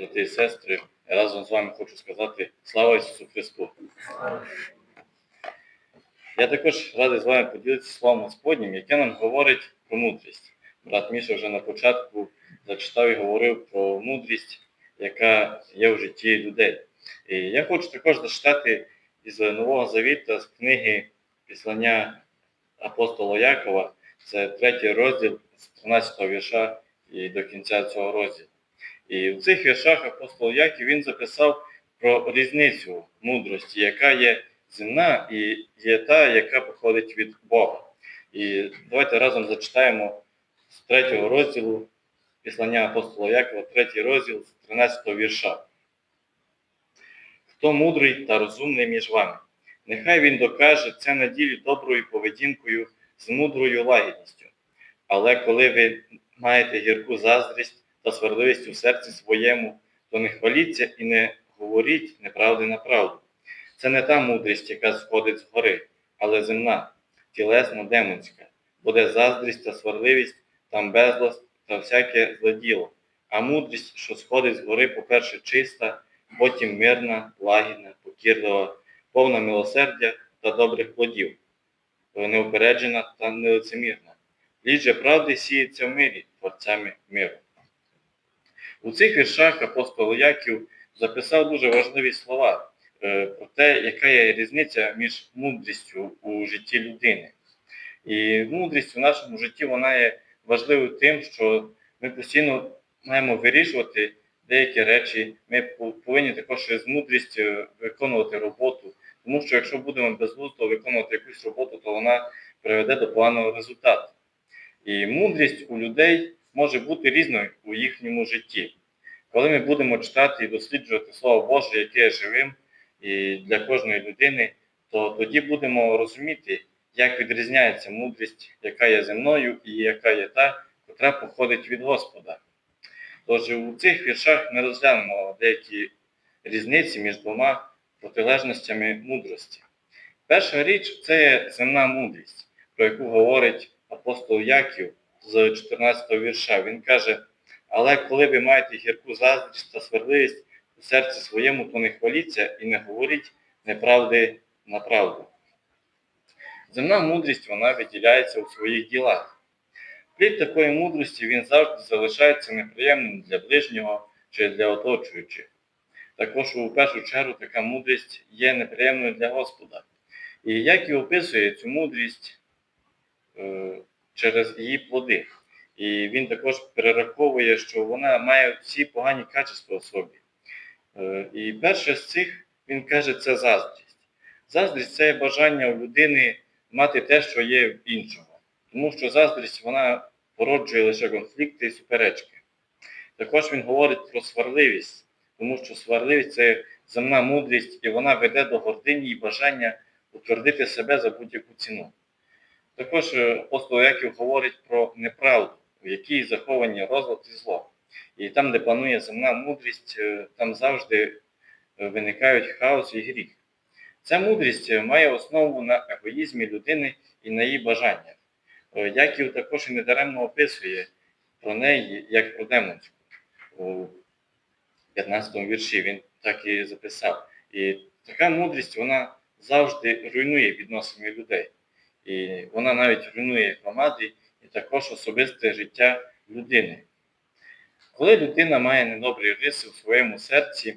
брати і сестри, я разом з вами хочу сказати слава Ісусу Христу. Я також радий з вами поділитися Словом Господнім, яке нам говорить про мудрість. Брат Міша вже на початку зачитав і говорив про мудрість, яка є в житті людей. І я хочу також зачитати із Нового Завіта з книги Післання апостола Якова, це третій розділ з 13 вірша і до кінця цього розділу. І в цих віршах апостол Яків він записав про різницю мудрості, яка є земна і є та, яка походить від Бога. І давайте разом зачитаємо з третього розділу післання апостола Якова, третій розділ з 13 вірша. Хто мудрий та розумний між вами? Нехай він докаже це на ділі доброю поведінкою з мудрою лагідністю. Але коли ви маєте гірку заздрість та сварливість у серці своєму, то не хваліться і не говоріть неправди на правду. Це не та мудрість, яка сходить з гори, але земна, тілесна, демонська, буде заздрість та сварливість, там безласть та всяке зле діло. А мудрість, що сходить з гори, по-перше, чиста, потім мирна, лагідна, покірлива, повна милосердя та добрих плодів, неупереджена та нелицемірна. Плід же правди сіється в мирі творцями миру. У цих віршах апостол Яків записав дуже важливі слова е, про те, яка є різниця між мудрістю у житті людини. І мудрість у нашому житті вона є важливою тим, що ми постійно маємо вирішувати деякі речі. Ми повинні також з мудрістю виконувати роботу, тому що якщо будемо безглуздо виконувати якусь роботу, то вона приведе до поганого результату. І мудрість у людей може бути різною у їхньому житті. Коли ми будемо читати і досліджувати Слово Боже, яке є живим і для кожної людини, то тоді будемо розуміти, як відрізняється мудрість, яка є земною і яка є та, котра походить від Господа. Тож у цих віршах ми розглянемо деякі різниці між двома протилежностями мудрості. Перша річ це земна мудрість, про яку говорить апостол Яків з 14 вірша. Він каже, але коли ви маєте гірку заздрість та сверливість у серці своєму, то не хваліться і не говоріть неправди на правду. Земна мудрість вона виділяється у своїх ділах. Плід такої мудрості він завжди залишається неприємним для ближнього чи для оточуючих. Також у першу чергу така мудрість є неприємною для Господа. І як і описує цю мудрість е, через її плоди. І він також перераховує, що вона має всі погані качества в собі. Е, і перше з цих він каже, це заздрість. Заздрість це бажання у людини мати те, що є в іншого. Тому що заздрість вона породжує лише конфлікти і суперечки. Також він говорить про сварливість, тому що сварливість це земна мудрість, і вона веде до гордині і бажання утвердити себе за будь-яку ціну. Також апостол Яків говорить про неправду, в якій заховані розлад і зло. І там, де панує земна мудрість, е, там завжди е, виникають хаос і гріх. Ця мудрість має основу на егоїзмі людини і на її бажаннях. Е, Яків також і недаремно описує про неї як про демонську. У 15 вірші він так і записав. І така мудрість вона завжди руйнує відносини людей. І вона навіть руйнує громади і також особисте життя людини. Коли людина має недобрі риси в своєму серці,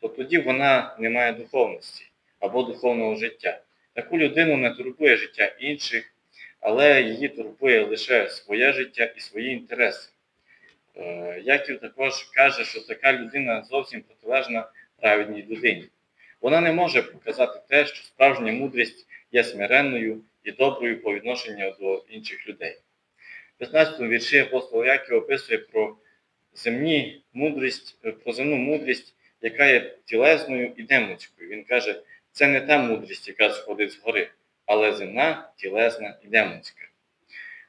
то тоді вона не має духовності або духовного життя. Таку людину не турбує життя інших, але її турбує лише своє життя і свої інтереси. Е, Яків також каже, що така людина зовсім протилежна праведній людині. Вона не може показати те, що справжня мудрість є смиренною і доброю по відношенню до інших людей. В 15 вірші апостол Яків описує про земні мудрість, е, про земну мудрість, яка є тілесною і демонською. Він каже, це не та мудрість, яка сходить з гори, але земна, тілесна і демонська.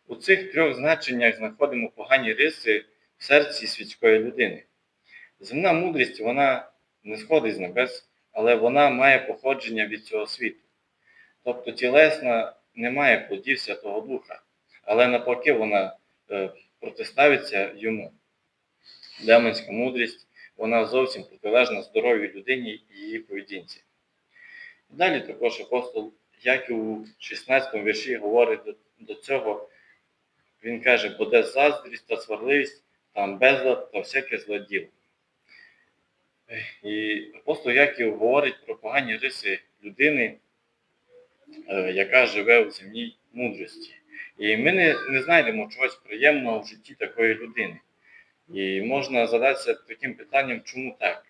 У цих трьох значеннях знаходимо погані риси в серці світської людини. Земна мудрість вона не сходить з небес, але вона має походження від цього світу. Тобто тілесна не має плодів Святого Духа, але навпаки вона е, протиставиться йому. Демонська мудрість вона зовсім протилежна здоровій людині і її поведінці. Далі також апостол Яків у 16 вірші говорить до, цього, він каже, буде заздрість та сварливість, там безлад та всяке зле діло. І апостол Яків говорить про погані риси людини, яка живе у земній мудрості. І ми не, не знайдемо чогось приємного в житті такої людини. І можна задатися таким питанням, чому так?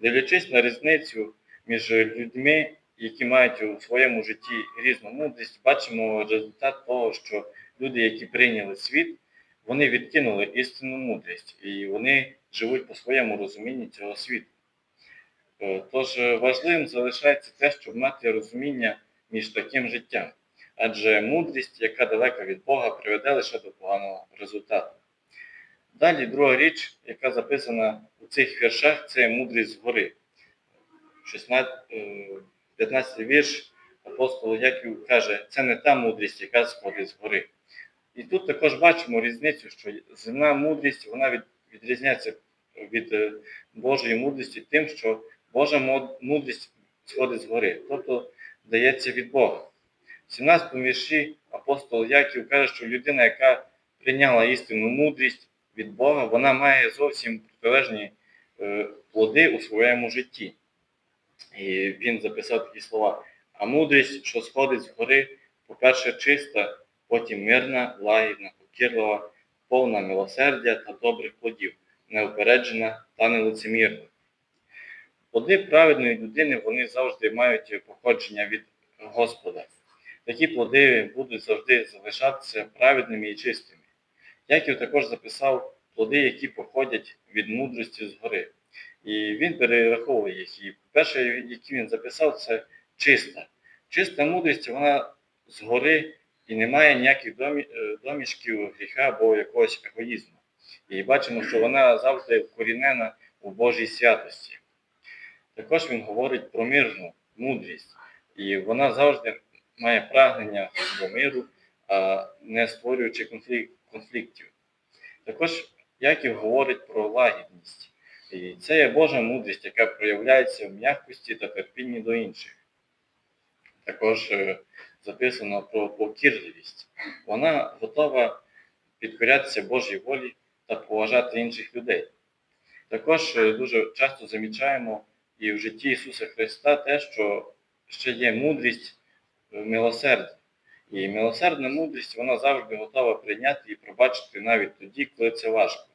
Дивлячись на різницю між людьми, які мають у своєму житті різну мудрість, бачимо результат того, що люди, які прийняли світ, вони відкинули істинну мудрість і вони живуть по своєму розумінні цього світу. Е, Тож е, важливим залишається те, щоб мати розуміння між таким життям, адже мудрість, яка далека від Бога, приведе лише до поганого результату. Далі друга річ, яка записана у цих віршах, це мудрість згори. 16, е, 15 вірш апостол Яків каже, це не та мудрість, яка сходить згори. І тут також бачимо різницю, що земна мудрість вона від, відрізняється від е, Божої мудрості тим, що Божа мудрість сходить згори, тобто дається від Бога. В 17 вірші апостол Яків каже, що людина, яка прийняла істинну мудрість від Бога, вона має зовсім протилежні е, плоди у своєму житті. І він записав такі слова. А мудрість, що сходить згори, по-перше, чиста, потім мирна, лагідна, покірлива, повна милосердя та добрих плодів, неупереджена та нелицемірна. Плоди праведної людини вони завжди мають походження від Господа. Такі плоди будуть завжди залишатися праведними і чистими. Яків також записав плоди, які походять від мудрості згори. І він перераховує їх. І перше, які він записав, це чиста. Чиста мудрість, вона згори і не має ніяких е, домішків гріха або якогось егоїзму. І бачимо, що вона завжди вкорінена у Божій святості. Також він говорить про мирну мудрість, і вона завжди має прагнення до миру, не створюючи конфлік- конфліктів. Також Яків говорить про лагідність. І це є Божа мудрість, яка проявляється в м'якості та терпінні до інших. Також е, записано про покірливість. Вона готова підкорятися Божій волі та поважати інших людей. Також е, дуже часто замічаємо і в житті Ісуса Христа те, що ще є мудрість е, милосердя. І милосердна мудрість вона завжди готова прийняти і пробачити навіть тоді, коли це важко.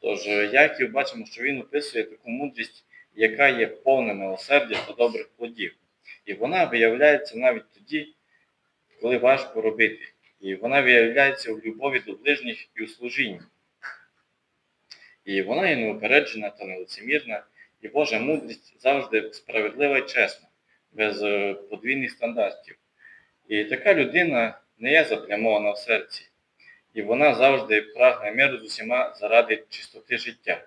Тож, е, Яків бачимо, що він описує таку мудрість, яка є повна милосердя та добрих плодів. І вона виявляється навіть тоді, коли важко робити. І вона виявляється в любові до ближніх і у служінні. І вона є неупереджена та нелицемірна, і Божа мудрість завжди справедлива і чесна, без е, подвійних стандартів. І така людина не є заплямована в серці, і вона завжди прагне миру з усіма заради чистоти життя.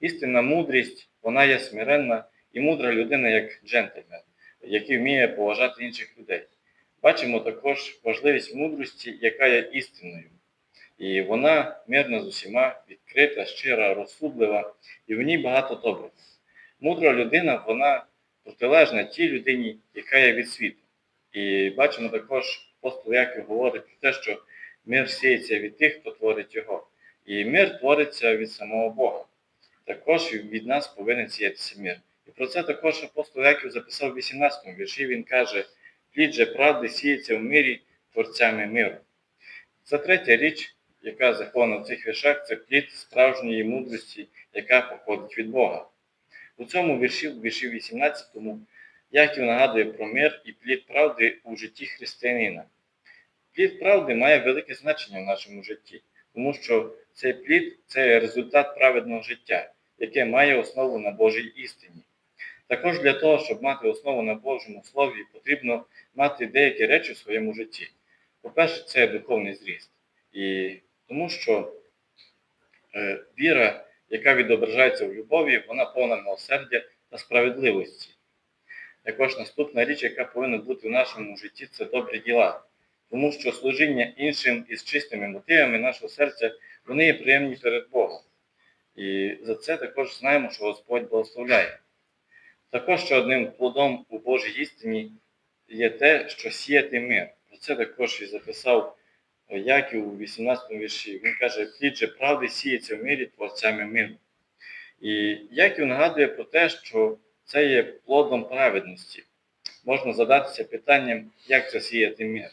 Істинна мудрість, вона є смиренна і мудра людина як джентльмен, який вміє поважати інших людей. Бачимо також важливість мудрості, яка є істинною. І вона мирна з усіма, відкрита, щира, розсудлива, і в ній багато доброго. Мудра людина, вона протилежна тій людині, яка є від світу. І бачимо також, апостол Яків говорить про те, що мир сіється від тих, хто творить його. І мир твориться від самого Бога. Також від нас повинен сіятися мир. І про це також апостол Яків записав в 18 му вірші. Він каже: плід же правди сіється в мирі творцями миру. Це третя річ, яка захована в цих віршах, це плід справжньої мудрості, яка походить від Бога. У цьому вірші, в вірші 18, Яків нагадує про мир і плід правди у житті християнина. Плід правди має велике значення в нашому житті, тому що цей плід це результат праведного життя, яке має основу на Божій істині. Також для того, щоб мати основу на Божому Слові, потрібно мати деякі речі в своєму житті. По-перше, це духовний зріст. І тому що е, віра, яка відображається в любові, вона повна милосердя та справедливості. Також наступна річ, яка повинна бути в нашому житті, це добрі діла. Тому що служіння іншим із чистими мотивами нашого серця, вони є приємні перед Богом. І за це також знаємо, що Господь благословляє. Також ще одним плодом у Божій істині є те, що сіяти мир. Про це також і записав Яків у 18 вірші. Він каже, плід же правди сіється в мирі творцями миру. І Яків нагадує про те, що це є плодом праведності. Можна задатися питанням, як це сіяти мир.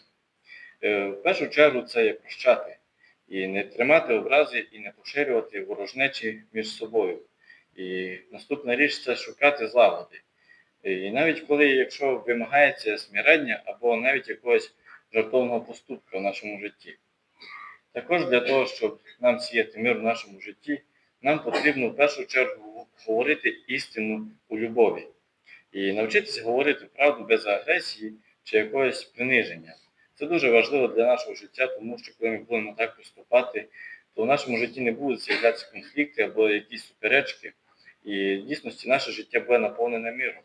Е, В першу чергу це є прощати і не тримати образи і не поширювати ворожнечі між собою. І наступна річ це шукати злагоди. І навіть коли, якщо вимагається смирення або навіть якогось жартовного поступка в нашому житті. Також для того, щоб нам сіяти мир в нашому житті, нам потрібно в першу чергу говорити істину у любові і навчитися говорити правду без агресії чи якогось приниження. Це дуже важливо для нашого життя, тому що коли ми будемо так поступати, то в нашому житті не будуть з'являтися конфлікти або якісь суперечки, і в дійсності наше життя буде наповнене миром.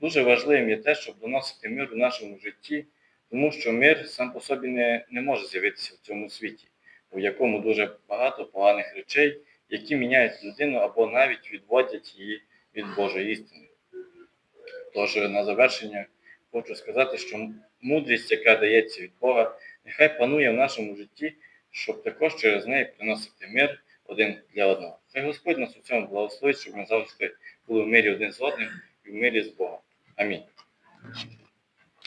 Дуже важливим є те, щоб доносити мир у нашому житті, тому що мир сам по собі не, не може з'явитися в цьому світі, у якому дуже багато поганих речей, які міняють людину або навіть відводять її від Божої істини. Тож на завершення хочу сказати, що мудрість, яка дається від Бога, нехай панує в нашому житті, щоб також через неї приносити мир один для одного. Хай Господь нас у цьому благословить, щоб ми завжди були в мирі один з одним і в мирі з Богом. Амінь.